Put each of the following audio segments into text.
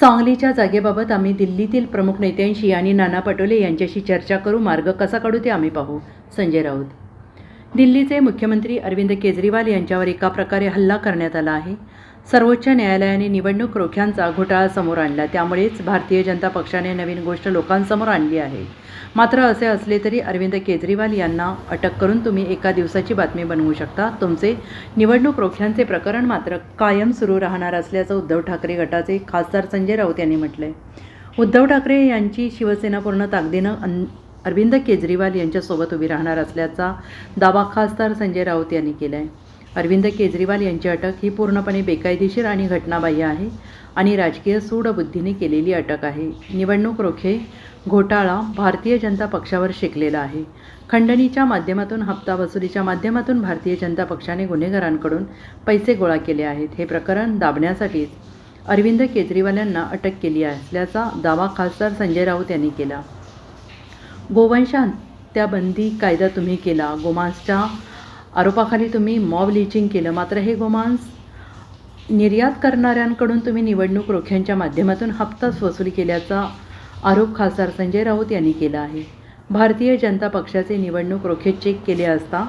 सांगलीच्या जागेबाबत आम्ही दिल्लीतील प्रमुख नेत्यांशी आणि नाना पटोले यांच्याशी चर्चा करू. मार्ग कसा काढू ते आम्ही पाहू. संजय राऊत. दिल्लीचे मुख्यमंत्री अरविंद केजरीवाल यांच्यावर एका प्रकारे हल्ला करण्यात आला आहे. सर्वोच्च न्यायालयाने निवडणूक रोख्यांचा घोटाळा समोर आणला. त्यामुळेच भारतीय जनता पक्षाने नवीन गोष्ट लोकांसमोर आणली आहे. मात्र असे असले तरी अरविंद केजरीवाल यांना अटक करून तुम्ही एका दिवसाची बातमी बनवू शकता. तुमचे निवडणूक रोख्यांचे प्रकरण मात्र कायम सुरू राहणार असल्याचं उद्धव ठाकरे गटाचे खासदार संजय राऊत यांनी म्हटलंय. उद्धव ठाकरे यांची शिवसेना पूर्ण ताकदीनं अन अरविंद केजरीवाल यांच्यासोबत उभी राहणार असल्याचा दावा खासदार संजय राऊत यांनी केला आहे अरविंद केजरीवाल यांची अटक ही पूर्णपणे बेकायदेशीर आणि घटनाबाह्य आहे आणि राजकीय सूडबुद्धीने केलेली अटक आहे. निवडणूक रोखे घोटाळा भारतीय जनता पक्षावर शिकलेला आहे. खंडणीच्या माध्यमातून हप्ता वसुलीच्या माध्यमातून भारतीय जनता पक्षाने गुन्हेगारांकडून पैसे गोळा केले आहेत. हे प्रकरण दाबण्यासाठीच अरविंद केजरीवाल यांना अटक केली असल्याचा दावा खासदार संजय राऊत यांनी केला. गोवंश हत्याबंदी कायदा तुम्ही केला. गोमांसच्या आरोपाखाली तुम्ही मॉब लिचिंग केलं. मात्र हे गोमांस निर्यात करणाऱ्यांकडून तुम्ही निवडणूक रोख्यांच्या माध्यमातून हप्ताच वसूल केल्याचा आरोप खासदार संजय राऊत यांनी केला आहे. भारतीय जनता पक्षाचे निवडणूक रोखे चेक केले असता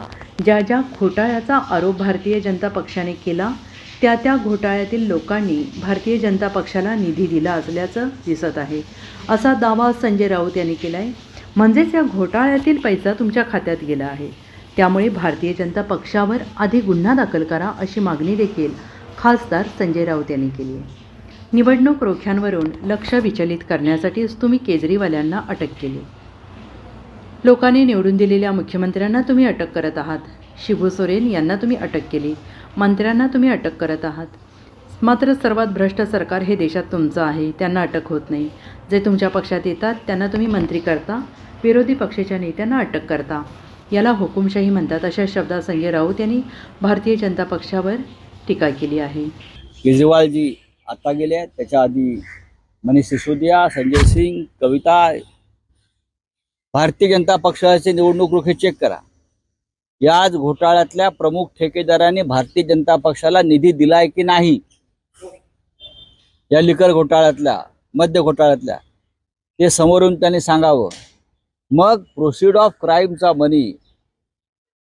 ज्या ज्या घोटाळ्याचा आरोप भारतीय जनता पक्षाने केला त्या त्या घोटाळ्यातील लोकांनी भारतीय जनता पक्षाला निधी दिला असल्याचं दिसत आहे. असा दावा संजय राऊत यांनी केला आहे म्हणजेच या घोटाळ्यातील पैसा तुमच्या खात्यात गेला आहे. त्यामुळे भारतीय जनता पक्षावर आधी गुन्हा दाखल करा अशी मागणी देखील खासदार संजय राऊत यांनी केली आहे. निवडणूक रोख्यांवरून लक्ष विचलित करण्यासाठीच तुम्ही केजरीवाल्यांना अटक केली. लोकांनी निवडून दिलेल्या मुख्यमंत्र्यांना तुम्ही अटक करत आहात. शिबू सोरेन यांना तुम्ही अटक केली. मंत्र्यांना तुम्ही अटक करत आहात. मात्र सर्वात भ्रष्ट सरकार हे देशात तुमचं आहे. त्यांना अटक होत नाही. जे तुमच्या पक्षात येतात त्यांना तुम्ही मंत्री करता. विरोधी पक्षाच्या नेत्यांना अटक करता. याला हुकुमशाही म्हणतात अशा शब्दात संजय राऊत यांनी भारतीय जनता पक्षावर टीका केली आहे. केजरीवालजी आता गेले त्याच्या आधी मनीष सिसोदिया संजय सिंग कविता भारतीय जनता पक्षाचे निवडणूक रोखे चेक करा. याच घोटाळ्यातल्या प्रमुख ठेकेदारांनी भारतीय जनता पक्षाला निधी दिलाय की नाही? या लिकर घोटाळ्यातल्या मद्य घोटाळ्यातल्या ते समोरून त्यांनी सांगावं. मग प्रोसिड ऑफ क्राईमचा मनी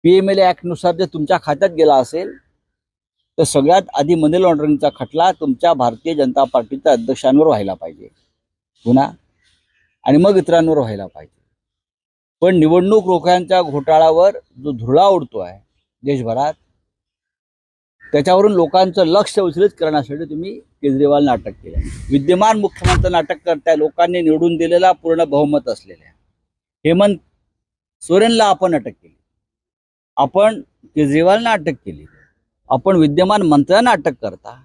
पी एम एल ॲक्टनुसार जर तुमच्या खात्यात गेला असेल तर सगळ्यात आधी मनी लॉन्ड्रिंगचा खटला तुमच्या भारतीय जनता पार्टीच्या अध्यक्षांवर व्हायला पाहिजे. हो पुन्हा आणि मग इतरांवर व्हायला पाहिजे. पण निवडणूक रोख्यांच्या घोटाळ्यावर जो धुळा उडतो आहे देशभरात त्याच्यावरून लोकांचं लक्ष विचलित करण्यासाठी तुम्ही केजरीवाल नाटक केलं. विद्यमान मुख्यमंत्री नाटक करताय लोकांनी निवडून दिलेला पूर्ण बहुमत असलेल्या. हेमंत सोरेनला आपण अटक केली. आपण केजरीवालना अटक केली. आपण विद्यमान मंत्र्यांना अटक करता.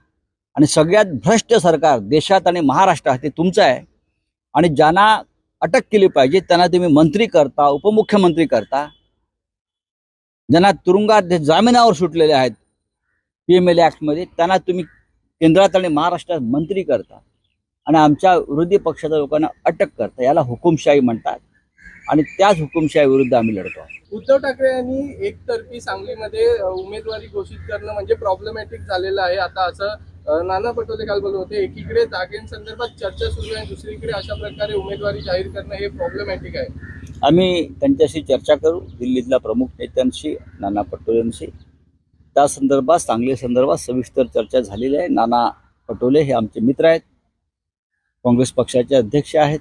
आणि सगळ्यात भ्रष्ट सरकार देशात आणि महाराष्ट्रात ते तुमचं आहे. आणि ज्यांना अटक केली पाहिजे त्यांना तुम्ही मंत्री करता उपमुख्यमंत्री करता. ज्यांना तुरुंगात जामिनावर सुटलेले आहेत पी एम एल ॲक्टमध्ये त्यांना तुम्ही केंद्रात आणि महाराष्ट्रात मंत्री करता. आणि आमच्या विरोधी पक्षाच्या लोकांना अटक करता. याला हुकुमशाही म्हणतात. आणि त्याच हुकुमशाही विरुद्ध आम्ही लढतो. आहोत उद्धव ठाकरे यांनी एकतर्फी सांगलीमध्ये उमेदवारी घोषित करणं म्हणजे प्रॉब्लेमॅटिक झालेलं आहे. आता असं नाना पटोले काल बोलत होते एकीकडे जागेंसंदर्भात चर्चा सुरू आहे दुसरीकडे अशा प्रकारे उमेदवारी जाहीर करणं हे प्रॉब्लेमॅटिक आहे. आम्ही त्यांच्याशी चर्चा करू दिल्लीतल्या प्रमुख नेत्यांशी नाना पटोलेंशी. त्या संदर्भात सांगली संदर्भात सविस्तर चर्चा झालेली आहे. नाना पटोले हे आमचे मित्र आहेत. काँग्रेस पक्षाचे अध्यक्ष आहेत.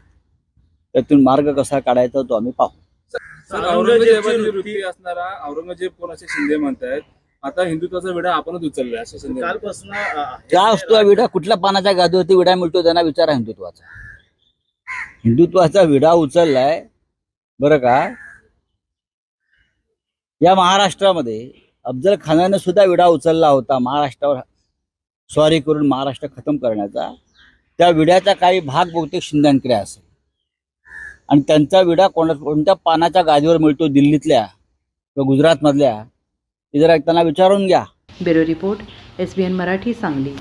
त्यातून मार्ग कसा काढायचा तो आम्ही पाहू. सर औरंगजेबाची वृत्ती असणारा औरंगजेब कोणाचे शिंदे म्हणतायत. आता हिंदुत्वाचा विडा आपणच उचललाय असे संजय कालपासून त्या असतो विडा? कुठल्या पानाच्या गादीवरती विडा मिळतो त्यांना विचारा हिंदुत्वाचा. हिंदुत्वाचा विडा उचललाय बरं का? या महाराष्ट्रामध्ये अफजल खानाने सुद्धा विडा उचलला होता महाराष्ट्रावर स्वारी करून महाराष्ट्र खतम करण्याचा. त्या विड्याचा काही भाग बहुतेक शिंद्यांकडे असेल. आणि त्यांचा विडा कोणा कोणत्या पानाच्या गादीवर मिळतो दिल्लीतल्या किंवा गुजरातमधल्या इतर जरा त्यांना विचारून घ्या. Bureau report S B N Marathi Sangli.